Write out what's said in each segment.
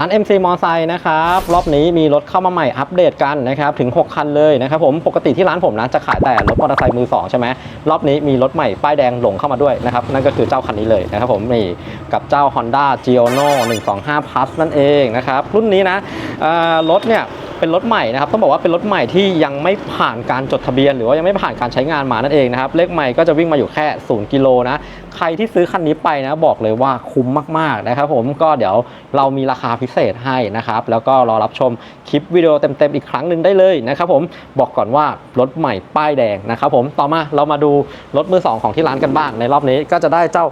ร้าน MC มอไซค์นะครับรอบนี้มีรถเข้ามาใหม่อัปเดตกันนะครับถึง 6 คันเลยนะครับผมปกติที่ร้านผมนะจะขายแต่รถมอเตอร์ไซค์มือสองใช่ไหมรอบนี้มีรถใหม่ป้ายแดงหลงเข้ามาด้วยนะครับนั่นก็คือเจ้าคันนี้เลยนะครับผมนี่กับเจ้า Honda g i o n o 125 Plus นั่นเองนะครับรุ่นนี้นะรถเนี่ยเป็นรถใหม่นะครับต้องบอกว่าเป็นรถใหม่ที่ยังไม่ผ่านการจดทะเบียน หรือว่ายังไม่ผ่านการใช้งานมานั่นเองนะครับเลขใหม่ก็จะวิ่งมาอยู่แค่ 0 กิโลนะ ใครที่ซื้อคันนี้ไปนะบอกเลยว่าคุ้มมากๆนะครับผมก็เดี๋ยวเรามีราคาพิเศษให้นะครับ แล้วก็รอรับชมคลิปวิดีโอเต็มๆอีกครั้งหนึ่งได้เลยนะครับผมบอกก่อนว่ารถใหม่ป้ายแดงนะครับผมต่อมาเรามาดูรถมือสองของที่ร้านกันบ้างในรอบนี้ก็จะได้เจ้า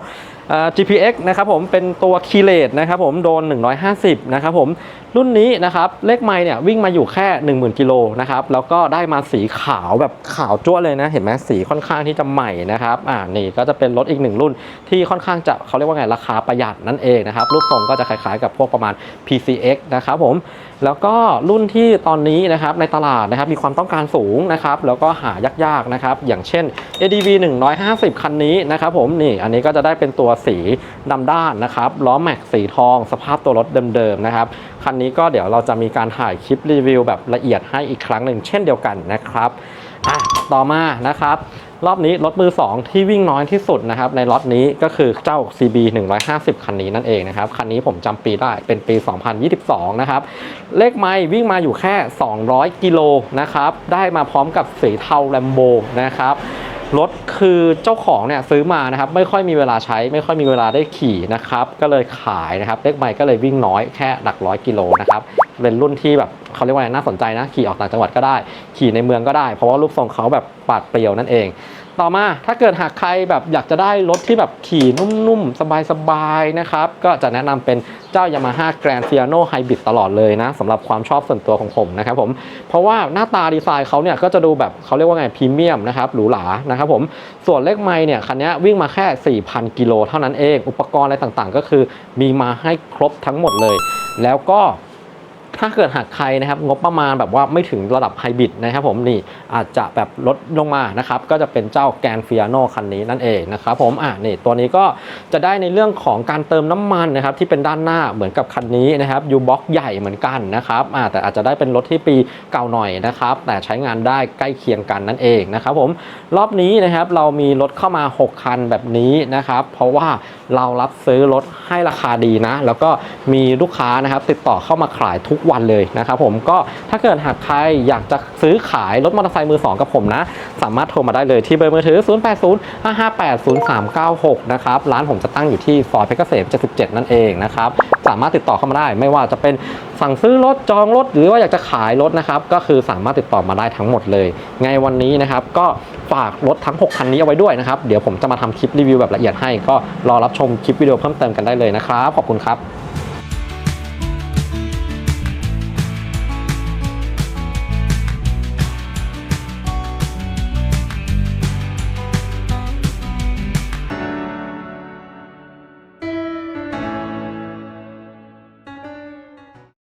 GPX นะครับผมเป็นตัวคีเลตนะครับผมโดน 150 นะครับผมรุ่นนี้นะครับเลขไมล์เนี่ยวิ่งมาอยู่แค่ 10,000 กิโลนะครับแล้วก็ได้มาสีขาวแบบขาวจ้วเลยนะเห็นไหมสีค่อนข้างที่จะใหม่นะครับอ่านี่ก็จะเป็นรถอีกหนึ่งรุ่นที่ค่อนข้างจะเขาเรียกว่าไงราคาประหยัดนั่นเองนะครับรูปทรงก็จะคล้ายๆกับพวกประมาณ PCX นะครับผมแล้วก็รุ่นที่ตอนนี้นะครับในตลาดนะครับมีความต้องการสูงนะครับแล้วก็หายากๆนะครับอย่างเช่น ADV 150 คันนี้นะครับผมนี่อันนี้ก็จะได้เป็นตัวสีดำด้านนะครับล้อแม็กสีทอง สภาพตัวรถเดิมๆนะครับคันนี้ก็เดี๋ยวเราจะมีการถ่ายคลิปรีวิวแบบละเอียดให้อีกครั้งหนึ่งเช่นเดียวกันนะครับอะต่อมานะครับรอบนี้รถมือ 2 ที่วิ่งน้อยที่สุดนะครับในล็อตนี้ก็คือเจ้า CB 150 คันนี้นั่นเองนะครับคันนี้ผมจำปีได้เป็นปี 2022 นะครับ เลขไมล์วิ่งมาอยู่แค่ 200 กิโลนะครับ ได้มาพร้อมกับสีเทาแลมโบนะครับ รถคือเจ้าของเนี่ยซื้อมานะครับไม่ค่อยมีเวลาใช้ ไม่ค่อยมีเวลาได้ขี่นะครับก็เลยขายนะครับเลขไมล์ก็เลยวิ่งน้อยแค่หลักร้อยกิโลนะครับ เป็นรุ่นที่แบบเขาเรียกว่าน่าสนใจนะ ขี่ออกต่างจังหวัดก็ได้ ขี่ในเมืองก็ได้ เพราะว่ารูปทรงเขาแบบปาดเปรียวนั่นเอง ต่อมาถ้าเกิดหากใครแบบอยากจะได้รถที่แบบขี่นุ่มๆ สบายๆ นะครับ ก็จะแนะนำเป็นเจ้า Yamaha Grand Fiano Hybrid ตลอดเลยนะสำหรับความชอบส่วนตัวของผมนะครับผม เพราะว่าหน้าตาดีไซน์เขาเนี่ยก็จะดูแบบเขาเรียกว่าไงพรีเมียมนะครับหรูหรานะครับผมส่วนเลขไมล์เนี่ยคันนี้วิ่งมาแค่ 4,000 กิโลเท่านั้นเอง อุปกรณ์อะไรต่างๆ ก็คือมีมาให้ครบทั้งหมดเลย แล้วก็ ถ้าเกิดหากใครนะครับงบประมาณแบบว่าไม่ถึงระดับไฮบริดนะครับผมนี่อาจจะแบบลดลงมานะครับก็จะเป็นเจ้าแกนฟิ a โนคันนี้นั่นเองนะครับผมอะนี่ตัวนี้ก็จะได้ในเรื่องของการเติมน้ำมันนะครับที่เป็นด้านหน้าเหมือนกับคันนี้นะครับยูบ็อกใหญ่เหมือนกันนะครับอะแต่อาจจะได้เป็นรถที่ปีเก่าหน่อยนะครับแต่ใช้งานได้ใกล้เคียงกันนั่นเองนะครับผมรอบนี้นะครับเรามีรถเข้ามา 6 คันแบบนี้นะครับเพราะว่าเรารับซื้อรถให้ราคาดีนะ แล้วก็มีลูกค้านะครับติดต่อเข้ามาขายทุกวันเลยนะครับผมก็ถ้าเกิดหากใครอยากจะซื้อขายรถมอเตอร์ไซค์มือ2กับผมนะ สามารถโทรมาได้เลยที่เบอร์มือถือ 0805580396 นะครับร้านผมจะตั้งอยู่ที่ซอยเพชรเกษม77 นั่นเองนะครับสามารถติดต่อเข้ามาได้ ไม่ว่าจะเป็นสั่งซื้อรถจองรถ หรือว่าอยากจะขายรถนะครับก็คือสามารถติดต่อมาได้ทั้งหมดเลย ไงวันนี้นะครับก็ฝากรถทั้ง 6 คันนี้เอาไว้ด้วยนะครับเดี๋ยวผมจะมาทำคลิปรีวิวแบบละเอียดให้ก็รอรับชมคลิปวิดีโอเพิ่มเติมกันได้เลยนะครับขอบคุณครับ